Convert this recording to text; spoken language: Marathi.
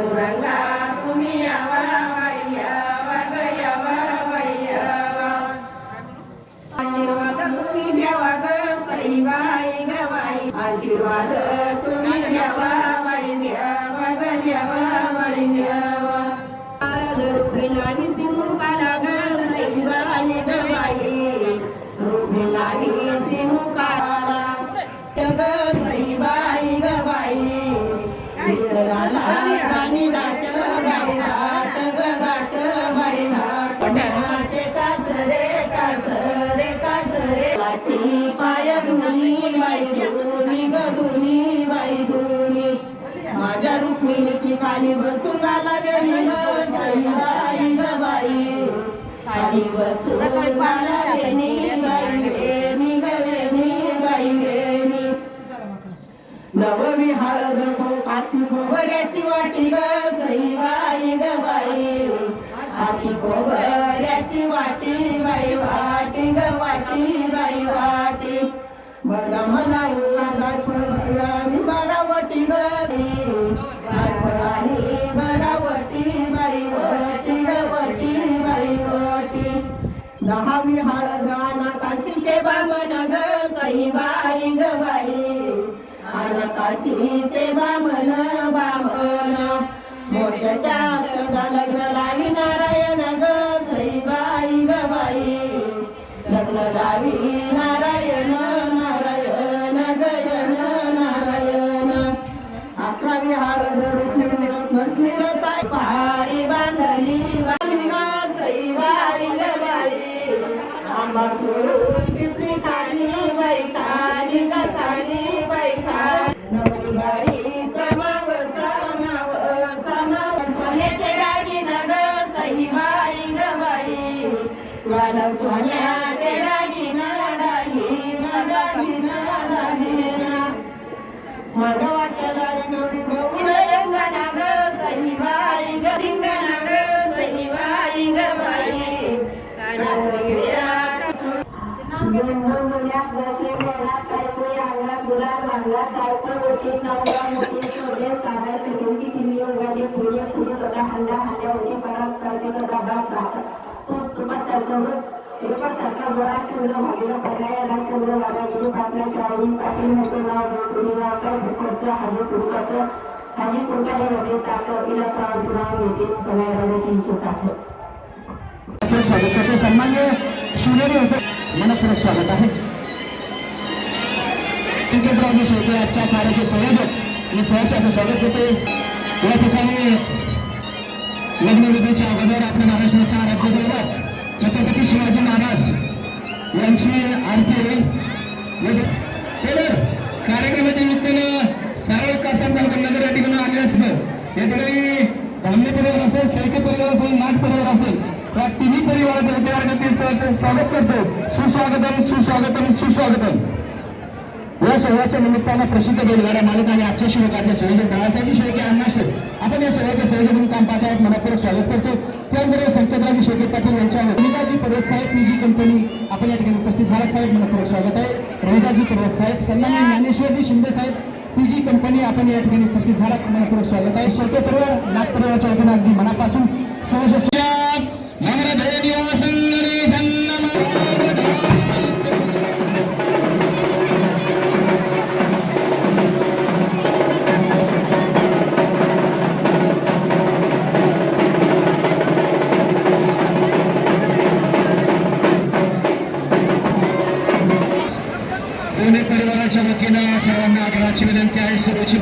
पांडुरंगा तुम्ही यावा बाई यावा ग यावा बाई आशीर्वाद तुम्ही द्यावा ग सईबाई ग बाई आशीर्वाद तुम्ही द्यावा बाई द्यावा ग द्यावा बाई द्यावा. नारद रुपी लावी ती मुखाला ग खाली बसून गाला गेली बाई. खाली बसून गाला गेली बाई वेणी ग वेणी बाई वेणी नववी हळद हाती गोबऱ्याची वाटी ग सई बाई ग बाई. हाती गोबऱ्याची वाटी बाई वाटी ग वाटी बाई वाटी. बघा मला आणि बारावटी ग आणि काशीचे बामन बामन मोठ्याच्या अक्षदा लग्न लावी नारायण ग सई बाई बाई. लग्न लावी नारायण नारायण गयन नारायण. अकरावी हळद ऋतू बसली ताई. पहारी बांधली बांधली ग सई बाई ग बाई. आंबा सोडून खाली नवरी बाई समाव समाव समाव सोन्याचे दागिन ग सई बाई ग बाई वाला सोन्याचे दागिन दागिन दागिन दागिन माधवाच्या दारनोडी बहु रंगना ग सई बाई ग रिंगणा ग सई बाई ग बाई काना पिढ्या आपलं स्वागत करते. सन्मान्य शिवनेरी होते. मनपूर्वक स्वागत आहे. व्यंकटरावजी शेवटी आजच्या कार्याचे संयोजक मी सहर्ष स्वागत होते या ठिकाणी लग्नविधीच्या अगोदर आपल्या महाराष्ट्राचा राज्यदैवत छत्रपती शिवाजी महाराज यांची आरती होईल. कार्यक्रमाच्या निमित्तानं सारळ कासार नगर या ठिकाणी आले असतं. या ठिकाणी धान्य परिवार असेल शैक्य परिवार असेल नाट परिवार असेल या तिन्ही परिवाराच्या विद्यार्थ्यांचे स्वागत करतो सुस्वागतम सुस्वागतम सुस्वागतम. या सोहळ्याच्या निमित्तानं प्रसिद्ध बैलगाड्या मालक आणि आजच्या शिवकातले संयोजक बाळासाहेब शेळके अण्णा आपण या सोहळ्याच्या संयोजन काम पाहत आहेत मनपूर्वक स्वागत करतो. त्याचबरोबर संकेतराजी शेळके पाटील यांच्या रविदाजी पर्वत साहेब पीजी कंपनी आपण या ठिकाणी उपस्थित झालात. साहेब मनपूर्वक स्वागत आहे. रविदाजी पर्वत साहेब सन्मान्य ज्ञानेश्वरजी शिंदे साहेब पीजी कंपनी आपण या ठिकाणी उपस्थित झालात. मनपूर्वक स्वागत आहे. शेळके परिवार नाग परिवारच्या वतीनं अगदी मनापासून सहर्ष Kaçıveren'in hikayesi için